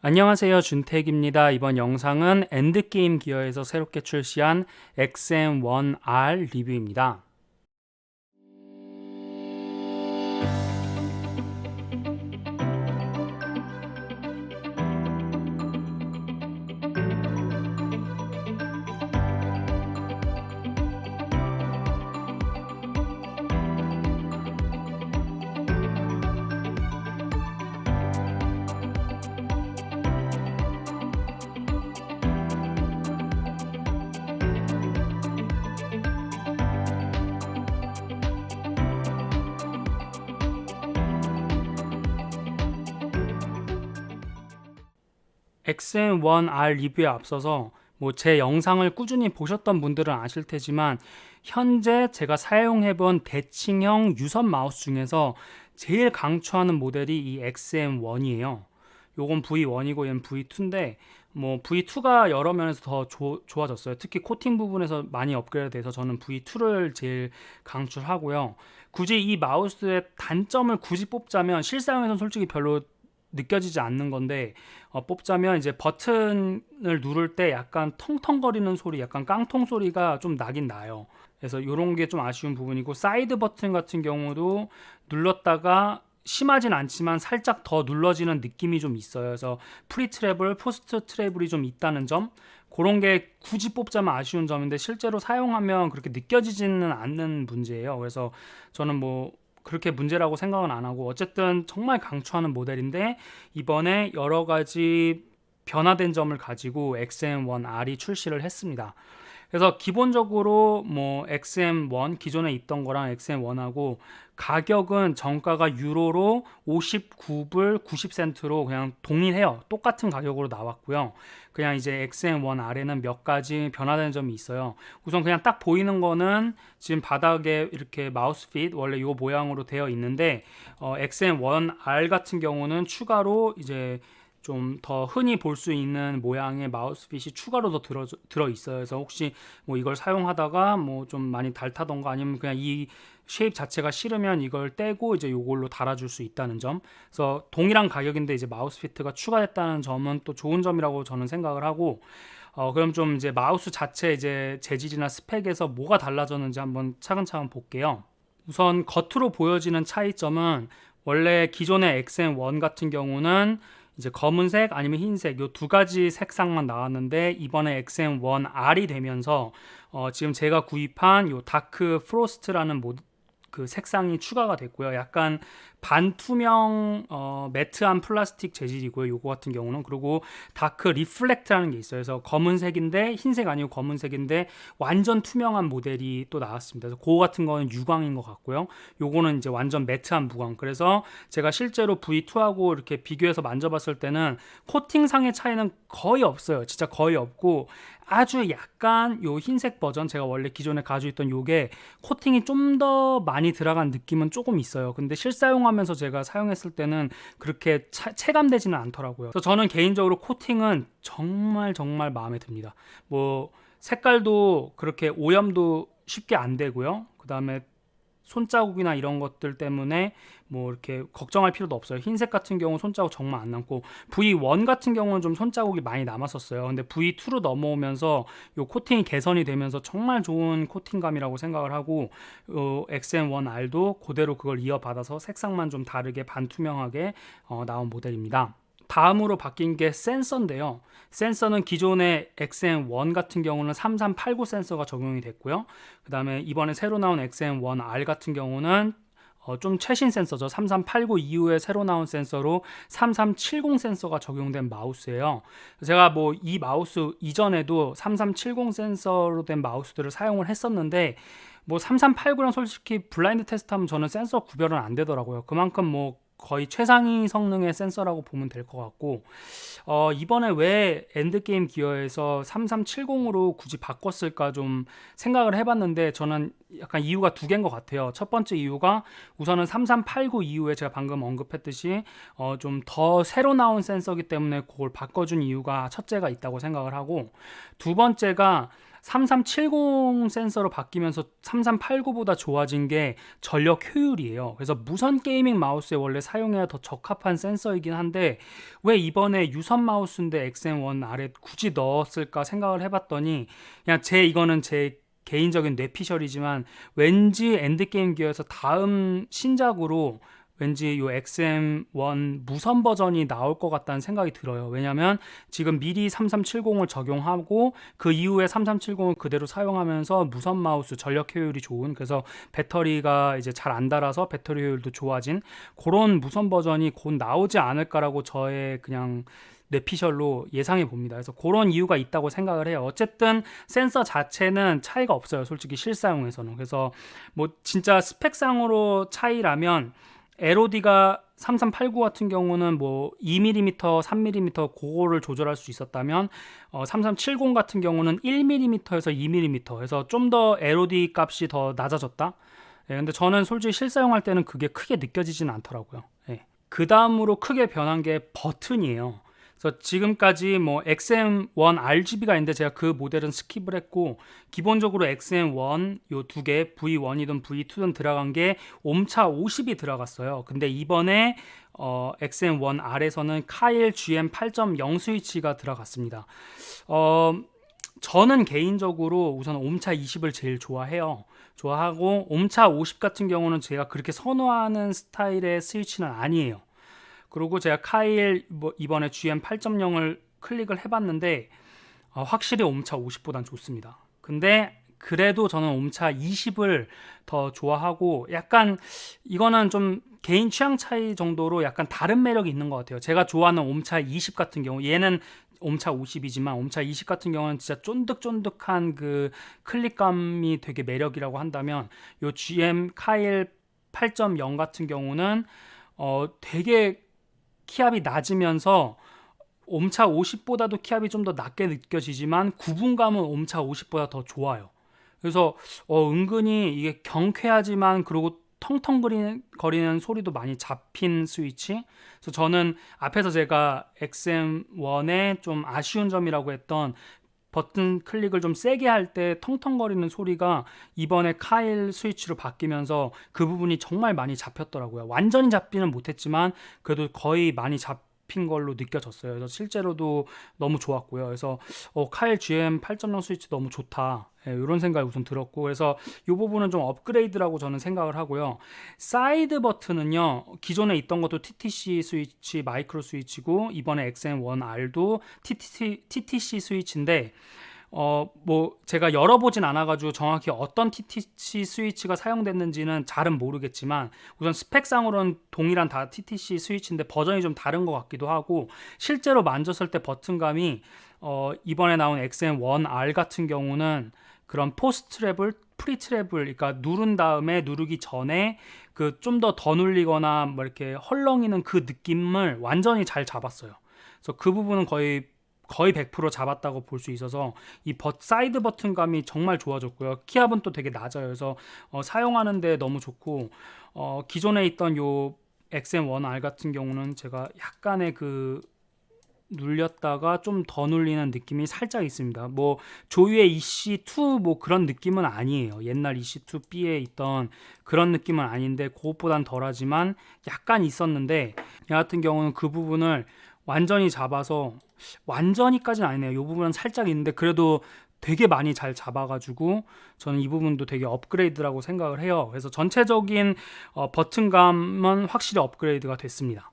안녕하세요. 준택입니다. 이번 영상은 엔드게임 기어에서 새롭게 출시한 XM1R 리뷰입니다. XM1R 리뷰에 앞서서 뭐 제 영상을 꾸준히 보셨던 분들은 아실 테지만 현재 제가 사용해본 대칭형 유선 마우스 중에서 제일 강추하는 모델이 이 XM1이에요. 요건 V1이고 얘는 V2인데 뭐 V2가 여러 면에서 더 조, 좋아졌어요. 특히 코팅 부분에서 많이 업그레이드 돼서 저는 V2를 제일 강추하고요. 굳이 이 마우스의 단점을 굳이 뽑자면 실사용에서는 솔직히 별로 느껴지지 않는 건데 어, 뽑자면 이제 버튼을 누를 때 약간 텅텅거리는 소리, 약간 깡통 소리가 좀 나긴 나요. 그래서 이런 게 좀 아쉬운 부분이고 사이드 버튼 같은 경우도 눌렀다가 심하진 않지만 살짝 더 눌러지는 느낌이 좀 있어요. 그래서 프리 트래블, 포스트 트래블이 좀 있다는 점. 그런 게 굳이 뽑자면 아쉬운 점인데 실제로 사용하면 그렇게 느껴지지는 않는 문제예요. 그래서 저는 뭐 그렇게 문제라고 생각은 안 하고 어쨌든 정말 강추하는 모델인데 이번에 여러 가지 변화된 점을 가지고 XM1R이 출시를 했습니다. 그래서 기본적으로 뭐 XM1 기존에 있던 거랑 XM1하고 가격은 정가가 유로로 59불 90센트로 그냥 동일해요. 똑같은 가격으로 나왔고요. 그냥 이제 XM1 아래는 몇 가지 변화된 점이 있어요. 우선 그냥 딱 보이는 거는 지금 바닥에 이렇게 마우스 핏 원래 이 모양으로 되어 있는데 어, XM1R 같은 경우는 추가로 이제 좀 더 흔히 볼 수 있는 모양의 마우스핏이 추가로 더 들어, 들어 있어요. 그래서 혹시 뭐 이걸 사용하다가 뭐 좀 많이 닳다던가 아니면 그냥 이 쉐입 자체가 싫으면 이걸 떼고 이제 이걸로 달아줄 수 있다는 점. 그래서 동일한 가격인데 이제 마우스 피트가 추가됐다는 점은 또 좋은 점이라고 저는 생각을 하고 어 그럼 좀 이제 마우스 자체 이제 재질이나 스펙에서 뭐가 달라졌는지 한번 차근차근 볼게요. 우선 겉으로 보여지는 차이점은 원래 기존의 XM1 같은 경우는 이제 검은색 아니면 흰색 요 두 가지 색상만 나왔는데 이번에 XM1R이 되면서 어 지금 제가 구입한 요 다크 프로스트라는 모드 그 색상이 추가가 됐고요. 약간 반투명 어, 매트한 플라스틱 재질이고요. 요거 같은 경우는 그리고 다크 리플렉트라는 게 있어요. 그래서 검은색인데 흰색 아니고 검은색인데 완전 투명한 모델이 또 나왔습니다. 그래서 그거 같은 거는 유광인 것 같고요. 요거는 이제 완전 매트한 무광. 그래서 제가 실제로 V2하고 이렇게 비교해서 만져봤을 때는 코팅상의 차이는 거의 없어요. 진짜 거의 없고 아주 약간 요 흰색 버전 제가 원래 기존에 가지고 있던 요게 코팅이 좀 더 많이 들어간 느낌은 조금 있어요. 근데 실사용 하면서 제가 사용했을 때는 그렇게 차, 체감되지는 않더라고요. 그래서 저는 개인적으로 코팅은 정말 정말 마음에 듭니다. 뭐 색깔도 그렇게 오염도 쉽게 안 되고요. 그 다음에 손자국이나 이런 것들 때문에 뭐 이렇게 걱정할 필요도 없어요. 흰색 같은 경우 손자국 정말 안 남고 V1 같은 경우는 좀 손자국이 많이 남았었어요. 근데 V2로 넘어오면서 요 코팅이 개선이 되면서 정말 좋은 코팅감이라고 생각을 하고 어, XM1R도 그대로 그걸 이어받아서 색상만 좀 다르게 반투명하게 어, 나온 모델입니다. 다음으로 바뀐 게 센서인데요. 센서는 기존의 XM1 같은 경우는 3389 센서가 적용이 됐고요. 그 다음에 이번에 새로 나온 XM1R 같은 경우는 어, 좀 최신 센서죠. 3389 이후에 새로 나온 센서로 3370 센서가 적용된 마우스예요. 제가 뭐 이 마우스 이전에도 3370 센서로 된 마우스들을 사용을 했었는데 뭐 3389랑 솔직히 블라인드 테스트하면 저는 센서 구별은 안 되더라고요. 그만큼 뭐 거의 최상위 성능의 센서라고 보면 될 것 같고 어, 이번에 왜 엔드게임 기어에서 3370으로 굳이 바꿨을까 좀 생각을 해봤는데 저는 약간 이유가 두 개인 것 같아요. 첫 번째 이유가 우선은 3389 이후에 제가 방금 언급했듯이 어, 좀 더 새로 나온 센서기 때문에 그걸 바꿔준 이유가 첫째가 있다고 생각을 하고 두 번째가 3370 센서로 바뀌면서 3389보다 좋아진 게 전력 효율이에요. 그래서 무선 게이밍 마우스에 원래 사용해야 더 적합한 센서이긴 한데 왜 이번에 유선 마우스인데 XM1 아래 굳이 넣었을까 생각을 해봤더니 그냥 제 이거는 제 개인적인 뇌피셜이지만 왠지 엔드게임 기어에서 다음 신작으로 왠지 요 XM1 무선 버전이 나올 것 같다는 생각이 들어요. 왜냐면 지금 미리 3370을 적용하고 그 이후에 3370을 그대로 사용하면서 무선 마우스 전력 효율이 좋은 그래서 배터리가 이제 잘안 닳아서 배터리 효율도 좋아진 그런 무선 버전이 곧 나오지 않을까라고 저의 그냥 뇌피셜로 예상해 봅니다. 그래서 그런 이유가 있다고 생각을 해요. 어쨌든 센서 자체는 차이가 없어요. 솔직히 실사용에서는. 그래서 뭐 진짜 스펙상으로 차이라면 LOD가 3389 같은 경우는 뭐 2mm, 3mm 그거를 조절할 수 있었다면 어, 3370 같은 경우는 1mm에서 2mm 해서 좀 더 LOD 값이 더 낮아졌다. 예, 근데 저는 솔직히 실사용할 때는 그게 크게 느껴지진 않더라고요. 예. 그 다음으로 크게 변한 게 버튼이에요. 그래서 지금까지 뭐 XM1 RGB가 있는데 제가 그 모델은 스킵을 했고 기본적으로 XM1 요 두 개 V1이든 V2든 들어간 게 옴차 50이 들어갔어요. 근데 이번에 어, XM1R에서는 카일 GM 8.0 스위치가 들어갔습니다. 어, 저는 개인적으로 우선 옴차 20을 제일 좋아해요. 좋아하고 옴차 50 같은 경우는 제가 그렇게 선호하는 스타일의 스위치는 아니에요. 그리고 제가 카일 뭐 이번에 GM 8.0을 클릭을 해봤는데 어, 확실히 옴차 50보단 좋습니다. 근데 그래도 저는 옴차 20을 더 좋아하고 약간 이거는 좀 개인 취향 차이 정도로 약간 다른 매력이 있는 것 같아요. 제가 좋아하는 옴차 20 같은 경우 얘는 옴차 50이지만 옴차 20 같은 경우는 진짜 쫀득쫀득한 그 클릭감이 되게 매력이라고 한다면 요 GM 카일 8.0 같은 경우는 어 되게 키압이 낮으면서 옴차 50보다도 키압이 좀 더 낮게 느껴지지만 구분감은 옴차 50보다 더 좋아요. 그래서 어, 은근히 이게 경쾌하지만 그리고 텅텅 거리는 거리는 소리도 많이 잡힌 스위치. 그래서 저는 앞에서 제가 XM1의 좀 아쉬운 점이라고 했던 버튼 클릭을 좀 세게 할 때 텅텅거리는 소리가 이번에 카일 스위치로 바뀌면서 그 부분이 정말 많이 잡혔더라고요. 완전히 잡지는 못했지만 그래도 거의 많이 잡 힌 걸로 느껴졌어요. 그래서 실제로도 너무 좋았고요. 그래서 어, 카일 GM 8.0 스위치 너무 좋다. 예, 이런 생각이 우선 들었고 그래서 이 부분은 좀 업그레이드라고 저는 생각을 하고요. 사이드 버튼은요. 기존에 있던 것도 TTC 스위치 마이크로 스위치고 이번에 XM1R도 TTC, TTC 스위치인데 어, 뭐, 제가 열어보진 않아가지고 정확히 어떤 TTC 스위치가 사용됐는지는 잘은 모르겠지만, 우선 스펙상으로는 동일한 다 TTC 스위치인데 버전이 좀 다른 것 같기도 하고, 실제로 만졌을 때 버튼감이, 어, 이번에 나온 XM1R 같은 경우는 그런 포스트 트랩을 프리 트랩을 그러니까 누른 다음에 누르기 전에 그좀더더 눌리거나 뭐 이렇게 헐렁이는 그 느낌을 완전히 잘 잡았어요. 그래서 그 부분은 거의 거의 100% 잡았다고 볼 수 있어서 이 버, 사이드 버튼감이 정말 좋아졌고요. 키압은 또 되게 낮아요. 그래서 어, 사용하는데 너무 좋고 어, 기존에 있던 요 XM1R 같은 경우는 제가 약간의 그 눌렸다가 좀 더 눌리는 느낌이 살짝 있습니다. 뭐 조유의 EC2 뭐 그런 느낌은 아니에요. 옛날 EC2B에 있던 그런 느낌은 아닌데 그것보단 덜하지만 약간 있었는데 이 같은 경우는 그 부분을 완전히 잡아서 완전히까지는 아니네요. 이 부분은 살짝 있는데 그래도 되게 많이 잘 잡아가지고 저는 이 부분도 되게 업그레이드라고 생각을 해요. 그래서 전체적인 어, 버튼감은 확실히 업그레이드가 됐습니다.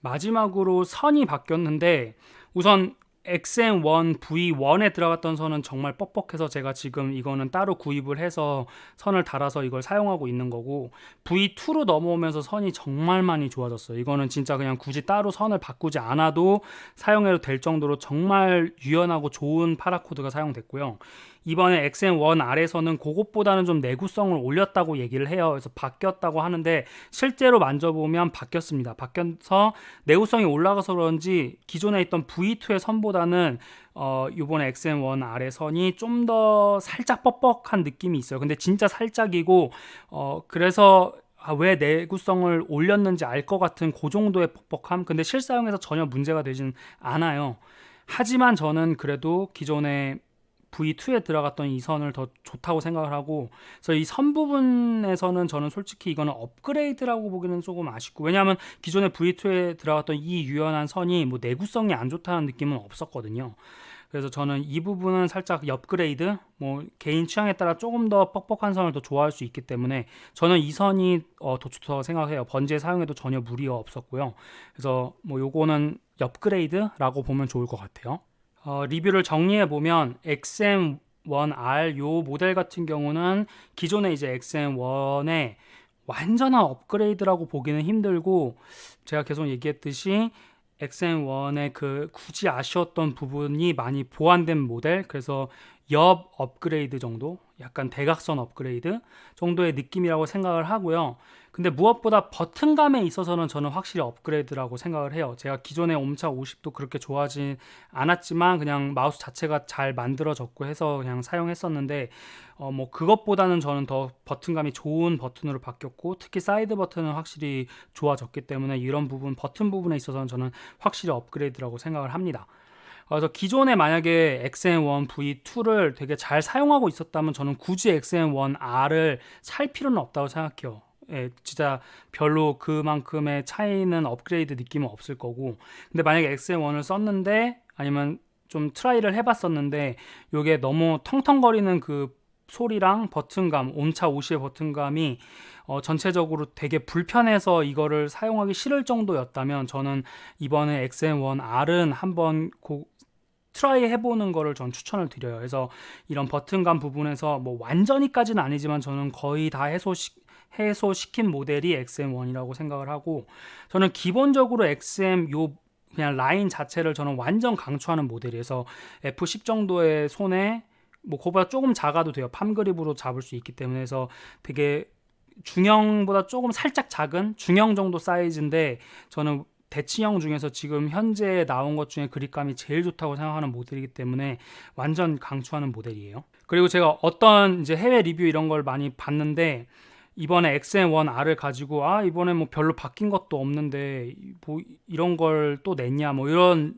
마지막으로 선이 바뀌었는데 우선 XM1 V1에 들어갔던 선은 정말 뻑뻑해서 제가 지금 이거는 따로 구입을 해서 선을 달아서 이걸 사용하고 있는 거고 V2로 넘어오면서 선이 정말 많이 좋아졌어요. 이거는 진짜 그냥 굳이 따로 선을 바꾸지 않아도 사용해도 될 정도로 정말 유연하고 좋은 파라코드가 사용됐고요. 이번에 XM1 아래서는 그것보다는 좀 내구성을 올렸다고 얘기를 해요. 그래서 바뀌었다고 하는데 실제로 만져보면 바뀌었습니다. 바뀌어서 내구성이 올라가서 그런지 기존에 있던 V2의 선보다는 어, 이번에 XM1 아래 선이 좀 더 살짝 뻑뻑한 느낌이 있어요. 근데 진짜 살짝이고 어, 그래서 아, 왜 내구성을 올렸는지 알 것 같은 그 정도의 뻑뻑함. 근데 실사용에서 전혀 문제가 되진 않아요. 하지만 저는 그래도 기존에 V2에 들어갔던 이 선을 더 좋다고 생각을 하고 그래서 이 선 부분에서는 저는 솔직히 이거는 업그레이드라고 보기는 조금 아쉽고 왜냐하면 기존에 V2에 들어갔던 이 유연한 선이 뭐 내구성이 안 좋다는 느낌은 없었거든요. 그래서 저는 이 부분은 살짝 업그레이드 뭐 개인 취향에 따라 조금 더 뻑뻑한 선을 더 좋아할 수 있기 때문에 저는 이 선이 어, 더 좋다고 생각해요. 번지에 사용해도 전혀 무리가 없었고요. 그래서 뭐 요거는 업그레이드라고 보면 좋을 것 같아요. 어, 리뷰를 정리해 보면 XM1R 요 모델 같은 경우는 기존의 이제 XM1의 완전한 업그레이드라고 보기는 힘들고 제가 계속 얘기했듯이 XM1의 그 굳이 아쉬웠던 부분이 많이 보완된 모델 그래서 옆 업그레이드 정도 약간 대각선 업그레이드 정도의 느낌이라고 생각을 하고요 근데 무엇보다 버튼감에 있어서는 저는 확실히 업그레이드라고 생각을 해요 제가 기존의 옴차 50도 그렇게 좋아하진 않았지만 그냥 마우스 자체가 잘 만들어졌고 해서 그냥 사용했었는데 어 뭐 그것보다는 저는 더 버튼감이 좋은 버튼으로 바뀌었고 특히 사이드 버튼은 확실히 좋아졌기 때문에 이런 부분 버튼 부분에 있어서는 저는 확실히 업그레이드라고 생각을 합니다. 그래서 기존에 만약에 XM1 V2를 되게 잘 사용하고 있었다면 저는 굳이 XM1R을 살 필요는 없다고 생각해요. 예, 진짜 별로 그만큼의 차이는 업그레이드 느낌은 없을 거고. 근데 만약에 XM1을 썼는데 아니면 좀 트라이를 해봤었는데 이게 너무 텅텅거리는 그 소리랑 버튼감, 온차 50의 버튼감이 어, 전체적으로 되게 불편해서 이거를 사용하기 싫을 정도였다면 저는 이번에 XM1R은 한번 고, 트라이 해보는 거를 전 추천을 드려요. 그래서 이런 버튼감 부분에서 뭐 완전히까지는 아니지만 저는 거의 다 해소시, 해소시킨 모델이 XM1이라고 생각을 하고 저는 기본적으로 XM 요 그냥 라인 자체를 저는 완전 강추하는 모델이어서 F10 정도의 손에 뭐 그보다 조금 작아도 돼요. 팜그립으로 잡을 수 있기 때문에 해서 되게 중형보다 조금 살짝 작은 중형 정도 사이즈인데 저는 대치형 중에서 지금 현재 나온 것 중에 그립감이 제일 좋다고 생각하는 모델이기 때문에 완전 강추하는 모델이에요. 그리고 제가 어떤 이제 해외 리뷰 이런 걸 많이 봤는데 이번에 XM1R을 가지고 아 이번에 뭐 별로 바뀐 것도 없는데 뭐 이런 걸 또 냈냐 뭐 이런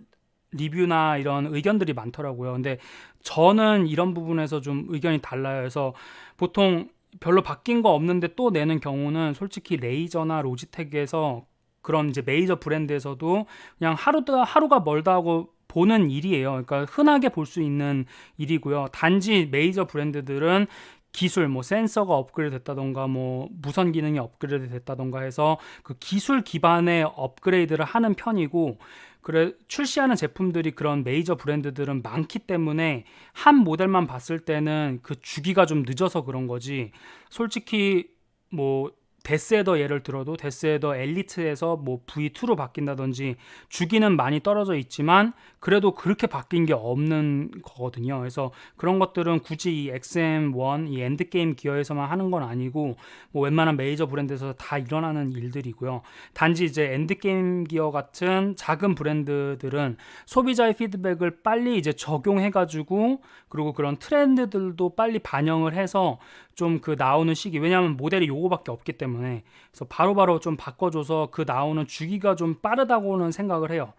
리뷰나 이런 의견들이 많더라고요. 근데 저는 이런 부분에서 좀 의견이 달라요. 그래서 보통 별로 바뀐 거 없는데 또 내는 경우는 솔직히 레이저나 로지텍에서 그런 이제 메이저 브랜드에서도 그냥 하루다 하루가 멀다 하고 보는 일이에요. 그러니까 흔하게 볼 수 있는 일이고요. 단지 메이저 브랜드들은 기술 뭐 센서가 업그레이드 됐다던가 뭐 무선 기능이 업그레이드 됐다던가 해서 그 기술 기반의 업그레이드를 하는 편이고 그래 출시하는 제품들이 그런 메이저 브랜드들은 많기 때문에 한 모델만 봤을 때는 그 주기가 좀 늦어서 그런 거지. 솔직히 뭐 데스헤더 예를 들어도 데스헤더 엘리트에서 뭐 V2로 바뀐다든지 주기는 많이 떨어져 있지만 그래도 그렇게 바뀐 게 없는 거거든요. 그래서 그런 것들은 굳이 이 XM1 이 엔드게임 기어에서만 하는 건 아니고 뭐 웬만한 메이저 브랜드에서 다 일어나는 일들이고요. 단지 이제 엔드게임 기어 같은 작은 브랜드들은 소비자의 피드백을 빨리 이제 적용해 가지고 그리고 그런 트렌드들도 빨리 반영을 해서 좀 그 나오는 시기 왜냐하면 모델이 요거밖에 없기 때문에 그래서 바로바로 바로 좀 바꿔줘서 그 나오는 주기가 좀 빠르다고는 생각을 해요.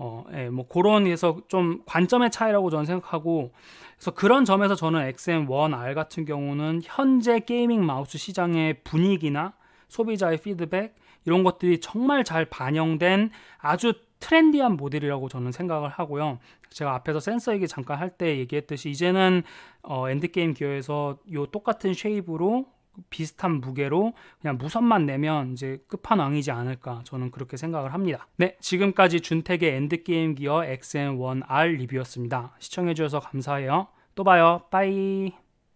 어, 예, 뭐 그런 에서 좀 관점의 차이라고 저는 생각하고 그래서 그런 점에서 저는 XM1R 같은 경우는 현재 게이밍 마우스 시장의 분위기나 소비자의 피드백 이런 것들이 정말 잘 반영된 아주 트렌디한 모델이라고 저는 생각을 하고요. 제가 앞에서 센서 얘기 잠깐 할 때 얘기했듯이 이제는 어, 엔드게임 기어에서 요 똑같은 쉐입으로 비슷한 무게로 그냥 무선만 내면 이제 끝판왕이지 않을까 저는 그렇게 생각을 합니다. 네, 지금까지 준택의 엔드게임 기어 XM1R 리뷰였습니다. 시청해주셔서 감사해요. 또 봐요. 빠이.